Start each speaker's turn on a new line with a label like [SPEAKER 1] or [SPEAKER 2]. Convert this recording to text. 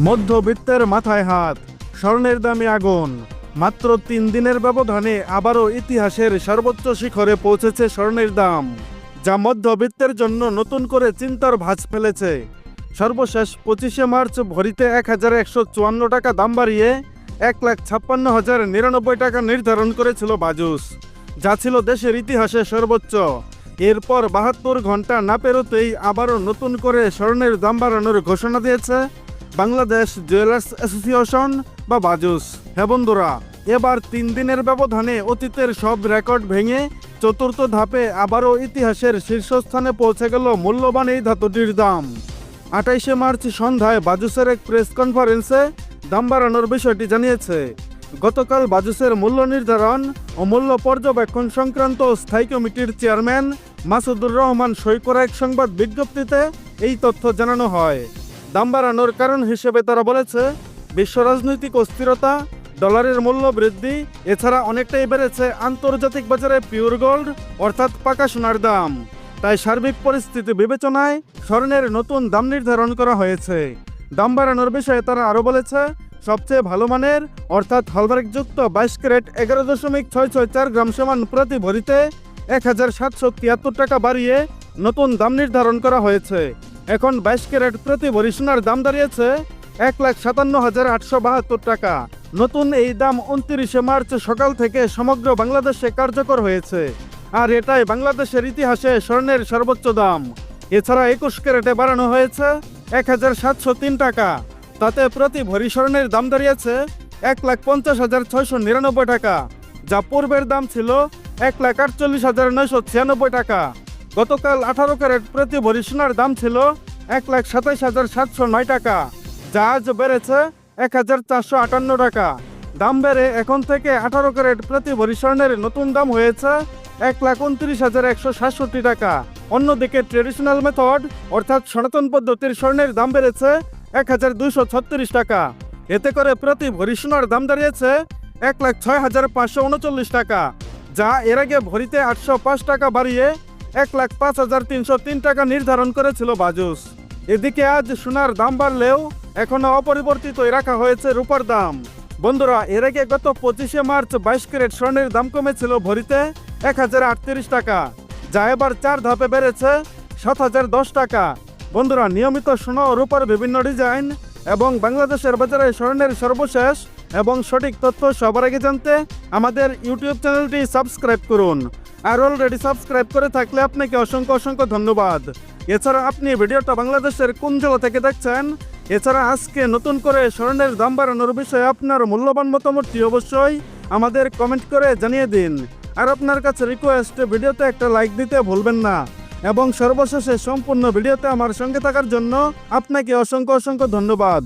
[SPEAKER 1] মধ্যবিত্তের মাথায় হাত, স্বর্ণের দামে আগুন। মাত্র তিন দিনের ব্যবধানে আবারও ইতিহাসের সর্বোচ্চ শিখরে পৌঁছেছে স্বর্ণের দাম, যা মধ্যবিত্তের জন্য নতুন করে চিন্তার ভাঁজ ফেলেছে। সর্বশেষ পঁচিশে মার্চ ভরিতে এক হাজার একশো চুয়ান্ন টাকা দাম বাড়িয়ে এক লাখ ছাপ্পান্ন হাজার নিরানব্বই টাকা নির্ধারণ করেছিল বাজুস, যা ছিল দেশের ইতিহাসে সর্বোচ্চ। এরপর বাহাত্তর ঘণ্টা না পেরোতেই আবারও নতুন করে স্বর্ণের দাম বাড়ানোর ঘোষণা দিয়েছে বাংলাদেশ জুয়েলার্স অ্যাসোসিয়েশন বা বাজুস। হ্যাঁ বন্ধুরা, এবার তিন দিনের ব্যবধানে অতীতের সব রেকর্ড ভেঙে চতুর্থ ধাপে আবারও ইতিহাসের শীর্ষস্থানে পৌঁছে গেল মূল্যবান এই ধাতুটির দাম। আঠাইশে মার্চ সন্ধ্যায় বাজুসের এক প্রেস কনফারেন্সে দাম বাড়ানোর বিষয়টি জানিয়েছে। গতকাল বাজুসের মূল্য নির্ধারণ ও মূল্য পর্যবেক্ষণ সংক্রান্ত স্থায়ী কমিটির চেয়ারম্যান মাসুদুর রহমান সই করা এক সংবাদ বিজ্ঞপ্তিতে এই তথ্য জানানো হয়। দাম বাড়ানোর কারণ হিসেবে তারা বলেছে, বিশ্ব রাজনৈতিক অস্থিরতা, ডলারের মূল্য বৃদ্ধি, এছাড়া অনেকটাই বেড়েছে আন্তর্জাতিক বাজারে পিওর গোল্ড, অর্থাৎ পাকা সোনার দাম। তাই সার্বিক পরিস্থিতি বিবেচনায় স্বর্ণের নতুন দাম নির্ধারণ করা হয়েছে। দাম বাড়ানোর বিষয়ে তারা আরও বলেছে, সবচেয়ে ভালো মানের, অর্থাৎ হলমার্কযুক্ত বাইশ ক্যারেট এগারো দশমিক ছয় ছয় চার গ্রাম সমান প্রতি ভরিতে এক হাজার সাতশো তিয়াত্তর টাকা বাড়িয়ে নতুন দাম নির্ধারণ করা হয়েছে। এখন বাইশ ক্যারেট প্রতি ভরি সোনার দাম দাঁড়িয়েছে এক লাখ সাতান্ন হাজার আটশো বাহাত্তর টাকা। নতুন এই দাম উনত্রিশে মার্চ সকাল থেকে সমগ্র বাংলাদেশে কার্যকর হয়েছে। আর এটাই বাংলাদেশের ইতিহাসে স্বর্ণের সর্বোচ্চ দাম। এছাড়া একুশ ক্যারেটে বাড়ানো হয়েছে এক হাজার সাতশো তিন টাকা। তাতে প্রতি ভরি স্বর্ণের দাম দাঁড়িয়েছে এক লাখ পঞ্চাশ হাজার ছয়শো নিরানব্বই টাকা, যা পূর্বের দাম ছিল এক লাখ আটচল্লিশ হাজার নয়শো ছিয়ানব্বই টাকা। গতকাল আঠারো ক্যারেট প্রতি ভরি সোনার দাম ছিল এক লাখ সাতাইশ হাজার সাতশো নয় টাকা, যা আজ বেড়েছে এক হাজার চারশো আটান্ন টাকা। দাম বেড়ে এখন থেকে আঠারো ক্যারেট প্রতি ভরি স্বর্ণের নতুন দাম হয়েছে এক লাখ উনত্রিশ হাজার একশো সাতষট্টি টাকা। অন্যদিকে ট্রেডিশনাল মেথড অর্থাৎ সনাতন পদ্ধতির স্বর্ণের দাম বেড়েছে এক হাজার দুইশো ছত্রিশ টাকা। এতে করে প্রতি ভরি সোনার দাম দাঁড়িয়েছে এক লাখ ছয় হাজার পাঁচশো উনচল্লিশ টাকা, যা এর আগে ভরিতে আটশো পাঁচ টাকা বাড়িয়ে এক লাখ পাঁচ হাজার তিনশো তিন টাকা নির্ধারণ করেছিল বাজুস। এদিকে আজ সোনার দাম বাড়লেও এখনও অপরিবর্তিতই রাখা হয়েছে রূপার দাম। বন্ধুরা, এর আগে গত পঁচিশে মার্চ বাইশ ক্যারেট স্বর্ণের দাম কমেছিল ভরিতে এক হাজার আটত্রিশ টাকা, যা এবার চার ধাপে বেড়েছে সাত হাজার দশ টাকা। বন্ধুরা, নিয়মিত সোনা ও রূপার বিভিন্ন ডিজাইন এবং বাংলাদেশের বাজারে স্বর্ণের সর্বশেষ এবং সঠিক তথ্য সবার আগে জানতে আমাদের ইউটিউব চ্যানেলটি সাবস্ক্রাইব করুন। আর অলরেডি সাবস্ক্রাইব করে থাকলে আপনাকে অসংখ্য অসংখ্য ধন্যবাদ। এছাড়া আপনি ভিডিওটা বাংলাদেশের কোন জেলা থেকে দেখছেন? এছাড়া আজকে নতুন করে স্বর্ণের দাম বাড়ানোর বিষয়ে আপনার মূল্যবান মতামতটি অবশ্যই আমাদের কমেন্ট করে জানিয়ে দিন। আর আপনার কাছে রিকোয়েস্ট ভিডিওতে একটা লাইক দিতে ভুলবেন না। এবং সর্বশেষে সম্পূর্ণ ভিডিওতে আমার সঙ্গে থাকার জন্য আপনাকে অসংখ্য অসংখ্য ধন্যবাদ।